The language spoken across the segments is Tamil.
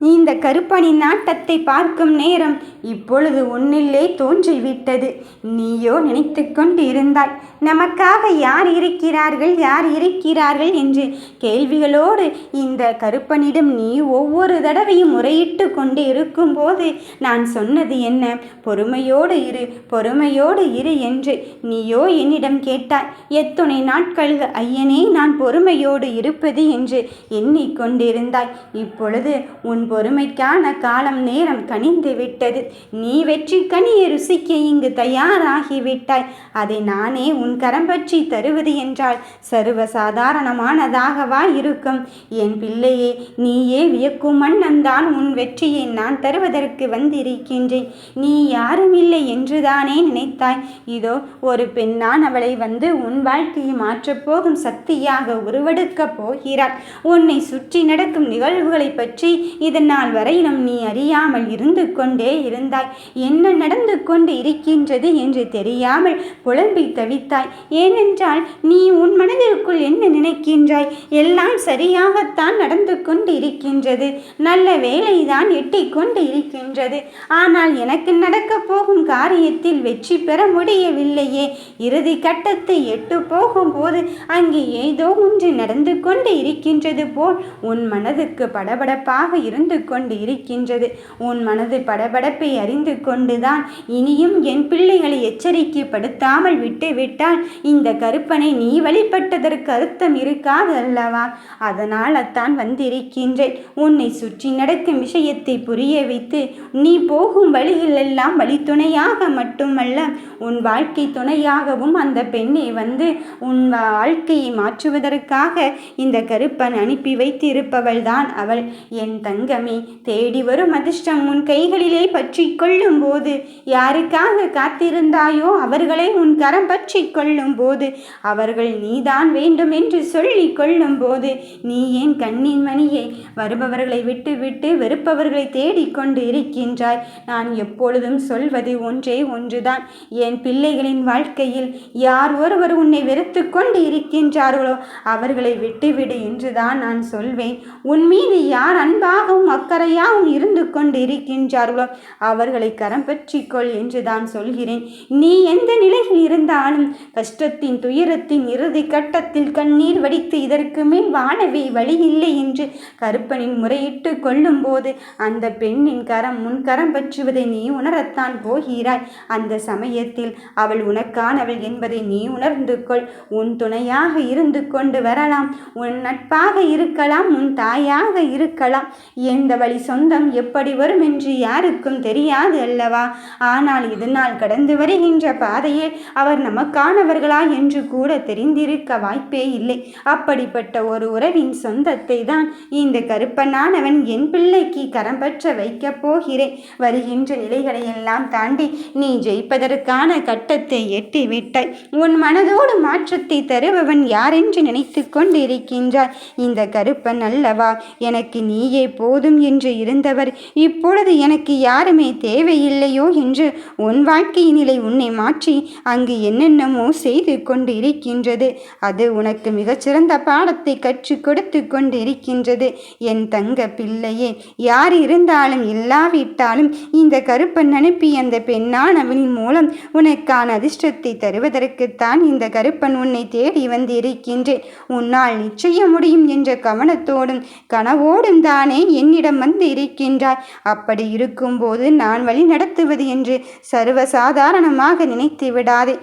இந்த கருப்பனின் நாட்டத்தை பார்க்கும் நேரம் இப்பொழுது உன்னிலே தோன்றிவிட்டது. நீயோ நினைத்து கொண்டு இருந்தாய் நமக்காக யார் இருக்கிறார்கள் யார் இருக்கிறார்கள்? என்று கேள்விகளோடு இந்த கருப்பனிடம் நீ ஒவ்வொரு தடவையும் முறையிட்டு கொண்டு இருக்கும்போது நான் சொன்னது என்ன? பொறுமையோடு இரு பொறுமையோடு இரு என்று நீயோ என்னிடம் கேட்டாய். எத்துணை நாட்கள் ஐயனே நான் பொறுமையோடு இருப்பது என்று எண்ணிக்கொண்டிருந்தாய் இப்பொழுது உன் பொறுமைக்கான காலம் நேரம் கனிந்து விட்டது. நீ வெற்றி கனியை ருசிக்க இங்கு தயாராகிவிட்டாய். அதை நானே உன் கரம் பற்றி தருவது என்றால் சர்வ சாதாரணமானதாகவா இருக்கும். என் பிள்ளையே நீயே வியக்கும் வண்ணம்தான் உன் வெற்றியை நான் தருவதற்கு வந்திருக்கின்றேன். நீ யாரும் இல்லை என்றுதானே நினைத்தாய். இதோ ஒரு பெண்ணான் அவளை வந்து உன் வாழ்க்கையை மாற்றப்போகும் சக்தியாக உருவெடுக்கப் போகிறாள். உன்னை சுற்றி நடக்கும் நிகழ்வுகளை பற்றி இதனால் வரையிலும் நீ அறியாமல் இருந்து கொண்டே இருந்தாய். என்ன நடந்து கொண்டு இருக்கின்றது என்று தெரியாமல் புலம்பி தவித்தாய். ஏனென்றால் நீ உன் மனதிற்குள் என்ன நினைக்கின்றாய்? எல்லாம் சரியாகத்தான் நடந்து கொண்டு இருக்கின்றது. நல்ல வேலைதான் எட்டிக்கொண்டு இருக்கின்றது. ஆனால் எனக்கு நடக்கப் போகும் காரியத்தில் வெற்றி பெற முடியவில்லையே. இறுதி கட்டத்தை எட்டு போகும்போது அங்கே ஏதோ ஒன்று நடந்து கொண்டு இருக்கின்றது போல் உன் மனதுக்கு படபடப்பாக இருந்து கொண்டு இருக்கின்றது. உன் மனது படபடப்பை அறிந்து கொண்டுதான் இனியும் என் பிள்ளைகளை எச்சரிக்கைப்படுத்தாமல் விட்டுவிட்டால் இந்த கருப்பனை நீ வழிபட்டதற்கு அர்த்தம் இருக்காது அல்லவா? அதனால் அத்தான் வந்திருக்கின்றேன். உன்னை சுற்றி நடக்கும் விஷயத்தை புரிய வைத்து நீ போகும் வழியிலெல்லாம் வழித்துணையாக மட்டுமல்ல உன் வாழ்க்கை துணையாகவும் அந்த பெண்ணை வந்து உன் வாழ்க்கையை மாற்றுவதற்காக இந்த கருப்பன் அனுப்பி வைத்திருப்பவள் தான் அவள். என் தங்கமே தேடி வரும் அதிர்ஷ்டம் உன் கைகளிலே பற்றி கொள்ளும் போது யாருக்காக காத்திருந்தாயோ அவர்களை உன் கரம் பற்றி கொள்ளும் போது அவர்கள் நீதான் வேண்டும் என்று சொல்லி கொள்ளும் போது நீ ஏன் கண்ணின் மணியே? வருபவர்களை விட்டு விட்டு வெறுப்பவர்களை தேடிக்கொண்டு இருக்கின்றாய். நான் எப்பொழுதும் சொல்வது ஒன்றே ஒன்றுதான். என் பிள்ளைகளின் வாழ்க்கையில் யார் ஒருவர் உன்னை வெறுத்து கொண்டு இருக்கின்றார்களோ அவர்களை விட்டுவிடு என்றுதான் நான் சொல்வேன். உன் மீது யார் அன்பாகவும் அக்கறையாகவும் இருந்து கொண்டிருக்கின்றார்களோ அவர்களை கரம் பற்றிக்கொள் என்று தான் சொல்கிறேன். நீ எந்த நிலையில் இருந்தாலும் கஷ்டத்தின் துயரத்தின் இறுதி கட்டத்தில் கண்ணீர் வடித்து இதற்கு மேல் வாழவே வழியில்லை என்று கருப்பனின் முறையிட்டு கொள்ளும்போது அந்த பெண்ணின் கரம் முன் கரம் பற்றுவதை நீ உணரத்தான் போகிறாய். அந்த சமயத்தில் அவள் உனக்கானவள் என்பதை நீ உணர்ந்து கொள். உன் துணையாக இருந்து கொண்டு வரலாம். உன் நட்பாக இருக்கலாம். உன் தாயாக இருக்கலாம். இந்த வழி சொந்தம் எப்படி வரும் என்று யாருக்கும் தெரியாது அல்லவா? ஆனால் இதனால் கடந்து வருகின்ற பாதையில் அவர் நமக்கானவர்களா என்று கூட தெரிந்திருக்க வாய்ப்பே இல்லை. அப்படிப்பட்ட ஒரு உறவின் சொந்தத்தை தான் இந்த கருப்பனானவன் என் பிள்ளைக்கு கரம் பற்ற வைக்கப் போகிறேன். வருகின்ற நிலைகளை எல்லாம் தாண்டி நீ ஜெயிப்பதற்கான கட்டத்தை எட்டி விட்டாய் உன் மனதோடு மாற்றத்தை தருபவன் யாரென்று நினைத்து கொண்டிருக்கின்றாய்? இந்த கருப்பன் அல்லவா? எனக்கு நீயே போதும். என்று இருந்தவர் இப்பொழுது எனக்கு யாருமே தேவையில்லையோ என்று உன் வாழ்க்கை நிலை உன்னை மாற்றி அங்கு என்னென்னமோ செய்து கொண்டு இருக்கின்றது அது உனக்கு மிகச்சிறந்த பாடத்தை கற்றுக் கொடுத்து கொண்டு இருக்கின்றது என் தங்க பிள்ளையே யார் இருந்தாலும் இல்லாவிட்டாலும் இந்த கருப்பன் அனுப்பி அந்த பெண்ணானவனின் மூலம் உனக்கான அதிர்ஷ்டத்தை தருவதற்குத்தான் இந்த கருப்பன் உன்னை தேடி வந்து இருக்கின்றேன் உன்னால் நிச்சயம் முடியும் என்ற கவனத்தோடும் கனவோடும் தானே என்னிடம் வந்து இருக்கின்றாய். அப்படி இருக்கும்போது நான் வழி நடத்துவது என்று சர்வசாதாரணமாக நினைத்து விடாதே.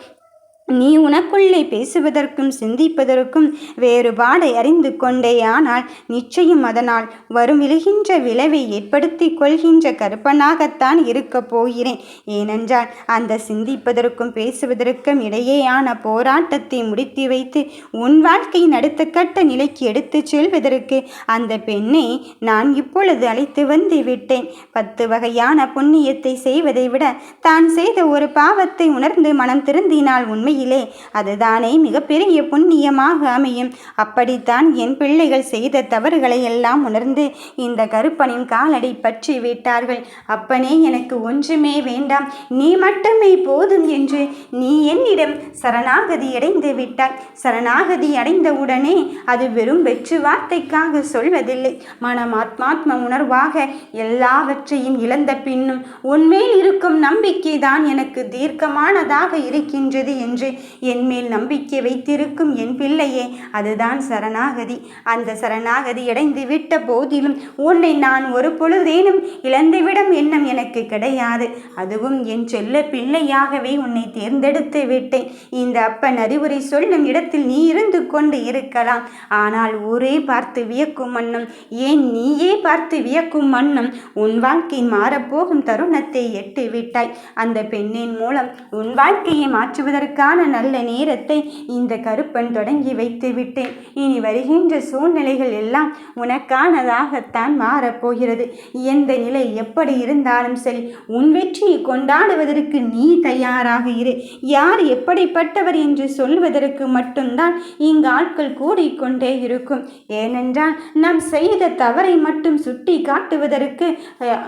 நீ உனக்குள்ளே பேசுவதற்கும் சிந்திப்பதற்கும் வேறுபாடை அறிந்து கொண்டேயானால் நிச்சயம் அதனால் வரும் விழுகின்ற விளைவை ஏற்படுத்தி கொள்கின்ற கற்பனாகத்தான் இருக்கப் போகிறேன். ஏனென்றால் அந்த சிந்திப்பதற்கும் பேசுவதற்கும் இடையேயான போராட்டத்தை முடித்து வைத்து உன் வாழ்க்கையின் அடுத்த கட்ட நிலைக்கு எடுத்துச் செல்வதற்கு அந்த பெண்ணை நான் இப்பொழுது அழைத்து வந்து விட்டேன். பத்து வகையான புண்ணியத்தை செய்வதை விட தான் செய்த ஒரு பாவத்தை உணர்ந்து மனம் திருந்தினால் உண்மையில் வாழ்க்கையிலே அதுதானே மிகப்பெரிய புண்ணியமாக அமையும். அப்படித்தான் என் பிள்ளைகள் செய்த தவறுகளை எல்லாம் உணர்ந்து இந்த கருப்பனின் காலடி பற்றி விட்டார்கள். அப்பனே எனக்கு ஒன்றுமே வேண்டாம். நீ மட்டுமே போதும் என்று நீ என்னிடம் சரணாகதி அடைந்து விட்டாய். சரணாகதி அடைந்தவுடனே அது வெறும் வெற்று வார்த்தைக்காக சொல்வதில்லை. மனம் ஆத்மாத்ம உணர்வாக எல்லாவற்றையும் இழந்த பின்னும் உன்மேல் இருக்கும் நம்பிக்கை தான் எனக்கு தீர்க்கமானதாக இருக்கின்றது என்று என் மேல் நம்பிக்கை வைத்திருக்கும் என் பிள்ளையே அதுதான் சரணாகதி. அந்த சரணாகதி அடைந்து விட்ட போதிலும் உன்னை நான் ஒரு பொழுதேனும் இழந்துவிடும் எண்ணம் எனக்கு கிடையாது. அதுவும் என் செல்ல பிள்ளையாகவே உன்னை தேர்ந்தெடுத்து விட்டேன். இந்த அப்பன் அறிவுரை சொல்லும் இடத்தில் நீ இருந்து கொண்டு இருக்கலாம். ஆனால் ஊரே பார்த்து வியக்கும் வண்ணம் ஏன் நீயே பார்த்து வியக்கும் வண்ணம் உன் வாழ்க்கை மாறப்போகும் தருணத்தை எட்டு விட்டாய் அந்த பெண்ணின் மூலம் உன் வாழ்க்கையை மாற்றுவதற்காக மாற்றுவதற்கான நல்ல நேரத்தை இந்த கருப்பன் தொடங்கி வைத்து விட்டேன் இனி வருகின்ற சூழ்நிலைகள் எல்லாம் உனக்கானதாகத்தான் மாறப்போகிறது. எந்த நிலை எப்படி இருந்தாலும் சரி உன் வெற்றியை கொண்டாடுவதற்கு நீ தயாராக இரு. யார் எப்படிப்பட்டவர் என்று சொல்வதற்கு மட்டும்தான் இங்கு ஆட்கள் கூடிக்கொண்டே இருக்கும். ஏனென்றால் நாம் செய்த தவறை மட்டும் சுட்டி காட்டுவதற்கு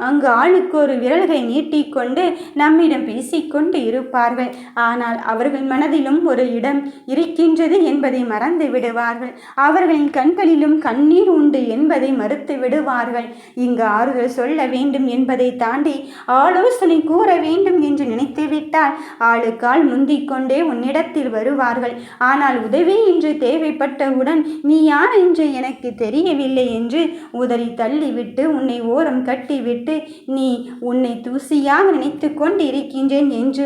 அங்கு ஆளுக்கு ஒரு விரல்கை நீட்டிக்கொண்டு நம்மிடம் பேசிக்கொண்டு இருப்பார்கள். ஆனால் அவர்கள் மனதிலும் ஒரு இடம் இருக்கின்றது என்பதை மறந்து விடுவார்கள். அவர்களின் கண்களிலும் கண்ணீர் உண்டு என்பதை மறுத்து விடுவார்கள். இங்கு ஆறுதல் சொல்ல வேண்டும் என்பதை தாண்டி ஆலோசனை கூற வேண்டும் என்று நினைத்துவிட்டால் ஆளுக்கால் முந்திக்கொண்டே உன்னிடத்தில் வருவார்கள். ஆனால் உதவி என்று தேவைப்பட்டவுடன் நீ யார் என்று எனக்கு தெரியவில்லை என்று உதறி தள்ளிவிட்டு உன்னை ஓரம் கட்டிவிட்டு நீ உன்னை தூசியாக நினைத்து கொண்டு இருக்கின்றேன் என்று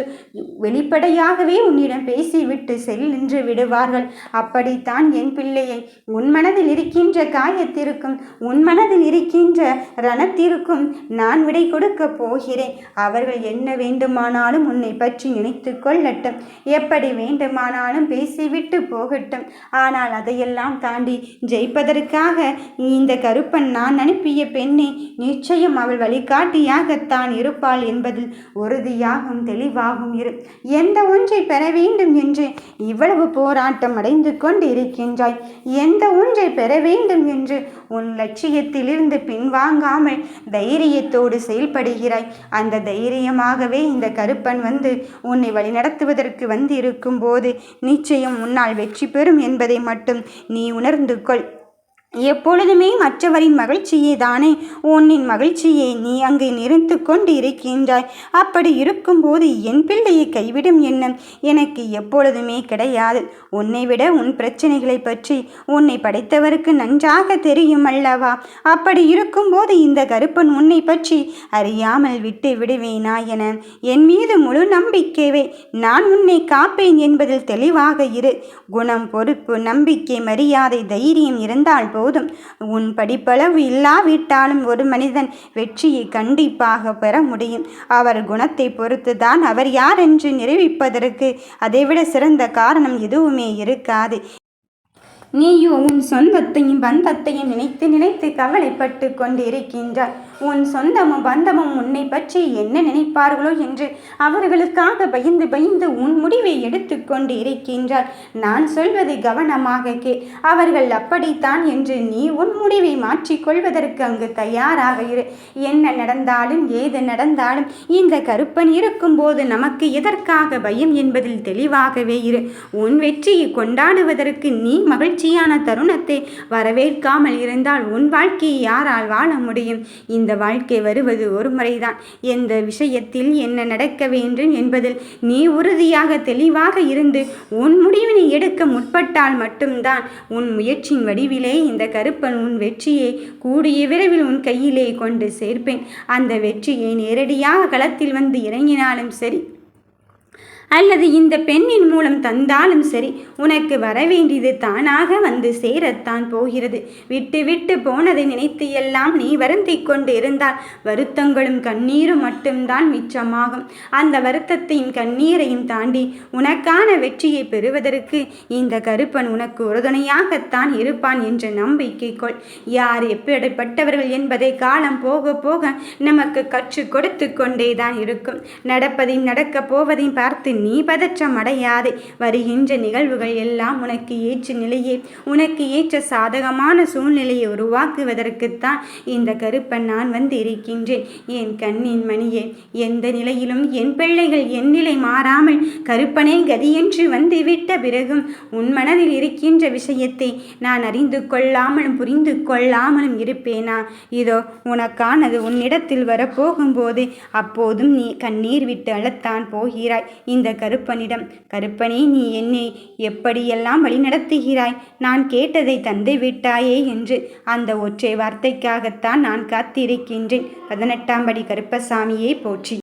வெளிப்படையாகவே உன்னிடம் பேசிவிட்டு சென்று விடுவார்கள். அப்படித்தான் என் பிள்ளையை உன் மனதில் இருக்கின்ற காயத்திற்கும் உன் மனதில் இருக்கின்ற ரணத்திற்கும் நான் விடை கொடுக்க போகிறேன். அவர்கள் என்ன வேண்டுமானாலும் உன்னை பற்றி நினைத்து கொள்ளட்டும். எப்படி வேண்டுமானாலும் பேசிவிட்டு போகட்டும். ஆனால் அதையெல்லாம் தாண்டி ஜெயிப்பதற்காக இந்த கருப்பன் நான் அனுப்பிய பெண்ணை நிச்சயம் அவள் வழிகாட்டியாகத்தான் இருப்பாள் என்பதில் உறுதியாகும் தெளிவாகும் இரு. எந்த ஒன்றை பெறவே வேண்டும் என்று இவ்வளவு போராட்டம் அடைந்து கொண்டு இருக்கின்றாய் எந்த ஒன்றை பெற வேண்டும் என்று உன் லட்சியத்திலிருந்து பின்வாங்காமல் தைரியத்தோடு செயல்படுகிறாய். அந்த தைரியமாகவே இந்த கருப்பன் வந்து உன்னை வழிநடத்துவதற்கு வந்து இருக்கும்போது நிச்சயம் உன்னால் வெற்றி பெறும் என்பதை மட்டும் நீ உணர்ந்து கொள். எப்பொழுதுமே மற்றவரின் மகிழ்ச்சியே தானே? உன்னின் மகிழ்ச்சியை நீ அங்கே நிறுத்து கொண்டு இருக்கின்றாய் அப்படி இருக்கும்போது என் பிள்ளையை கைவிடும் எண்ணம் எனக்கு எப்பொழுதுமே கிடையாது. உன்னை விட உன் பிரச்சனைகளை பற்றி உன்னை படைத்தவருக்கு நன்றாக தெரியும் அல்லவா? அப்படி இருக்கும்போது இந்த கருப்பன் உன்னை பற்றி அறியாமல் விட்டு விடுவேனா என என் மீது முழு நம்பிக்கைவே. நான் உன்னை காப்பேன் என்பதில் தெளிவாக இரு. குணம் பொறுப்பு நம்பிக்கை மரியாதை தைரியம் இருந்தால் போதும். உன் படிப்பளவு இல்லாவிட்டாலும் ஒரு மனிதன் வெற்றியை கண்டிப்பாக பெற முடியும். அவர் குணத்தை பொறுத்துதான் அவர் யார் என்று நிரூபிப்பதற்கு அதைவிட சிறந்த காரணம் எதுவுமே இருக்காது. நீயோ உன் சொந்தத்தையும் பந்தத்தையும் நினைத்து நினைத்து கவலைப்பட்டு கொண்டிருக்கின்றாய். உன் சொந்தமும் பந்தமும் உன்னை பற்றி என்ன நினைப்பார்களோ என்று அவர்களுக்காக பயந்து பயந்து உன் முடிவை எடுத்துக்கொண்டு இருக்கின்றார். நான் சொல்வதை கவனமாக கே. அவர்கள் அப்படித்தான் என்று நீ உன் முடிவை மாற்றிக்கொள்வதற்கு அங்கு தயாராக இரு. என்ன நடந்தாலும் ஏது நடந்தாலும் இந்த கருப்பன் இருக்கும்போது நமக்கு எதற்காக பயம் என்பதில் தெளிவாகவே இரு. உன் வெற்றியை கொண்டாடுவதற்கு நீ மகிழ்ச்சியான தருணத்தை வரவேற்காமல் இருந்தால் உன் வாழ்க்கையை யாரால் வாழ முடியும்? இந்த இந்த வாழ்க்கை வருவது ஒரு முறைதான். எந்த விஷயத்தில் என்ன நடக்க வேண்டும் என்பதில் நீ உறுதியாக தெளிவாக இருந்து உன் முடிவினை எடுக்க முற்பட்டால் மட்டும்தான் உன் முயற்சியின் வடிவிலே இந்த கருப்பன் உன் வெற்றியை கூடிய விரைவில் உன் கையிலே கொண்டு சேர்ப்பேன். அந்த வெற்றியை நேரடியாக களத்தில் வந்து இறங்கினாலும் சரி அல்லது இந்த பெண்ணின் மூலம் தந்தாலும் சரி உனக்கு வரவேண்டியது தானாக வந்து சேரத்தான் போகிறது. விட்டு விட்டு போனதை நினைத்து எல்லாம் நீ வருந்தி கொண்டு இருந்தால் வருத்தங்களும் கண்ணீரும் மட்டும்தான் மிச்சமாகும். அந்த வருத்தத்தையும் கண்ணீரையும் தாண்டி உனக்கான வெற்றியை பெறுவதற்கு இந்த கருப்பன் உனக்கு உறுதுணையாகத்தான் இருப்பான் என்ற நம்பிக்கை கொள். யார் எப்படிப்பட்டவர்கள் என்பதை காலம் போக போக நமக்கு கற்றுக் கொடுத்து கொண்டேதான் இருக்கும். நடப்பதையும் நடக்கப் போவதையும் பார்த்து நீ பதற்றம் அடையாதே வருகின்ற நிகழ்வுகள் எல்லாம் உனக்கு ஏற்ற நிலையே. உனக்கு ஏற்ற சாதகமான சூழ்நிலையை உருவாக்குவதற்குத்தான் இந்த கருப்பன் நான் வந்து இருக்கின்றேன் என் கண்ணின் மணியே எந்த நிலையிலும் என் பிள்ளைகள் என் நிலை மாறாமல் கருப்பனே கதியென்று வந்து விட்ட பிறகும் உன் மனதில் இருக்கின்ற விஷயத்தை நான் அறிந்து கொள்ளாமலும் புரிந்து கொள்ளாமலும் இருப்பேனா? இதோ உனக்கானது உன்னிடத்தில் வரப்போகும்போது அப்போதும் நீ கண்ணீர் விட்டு அழத்தான் போகிறாய். இந்த இந்த கருப்பனிடம் கருப்பனே நீ என்னை எப்படியெல்லாம் வழிநடத்துகிறாய்? நான் கேட்டதை தந்து விட்டாயே என்று அந்த ஒற்றை வார்த்தைக்காகத்தான் நான் காத்திருக்கின்றேன். பதினெட்டாம் படி கருப்பசாமியே போற்றி.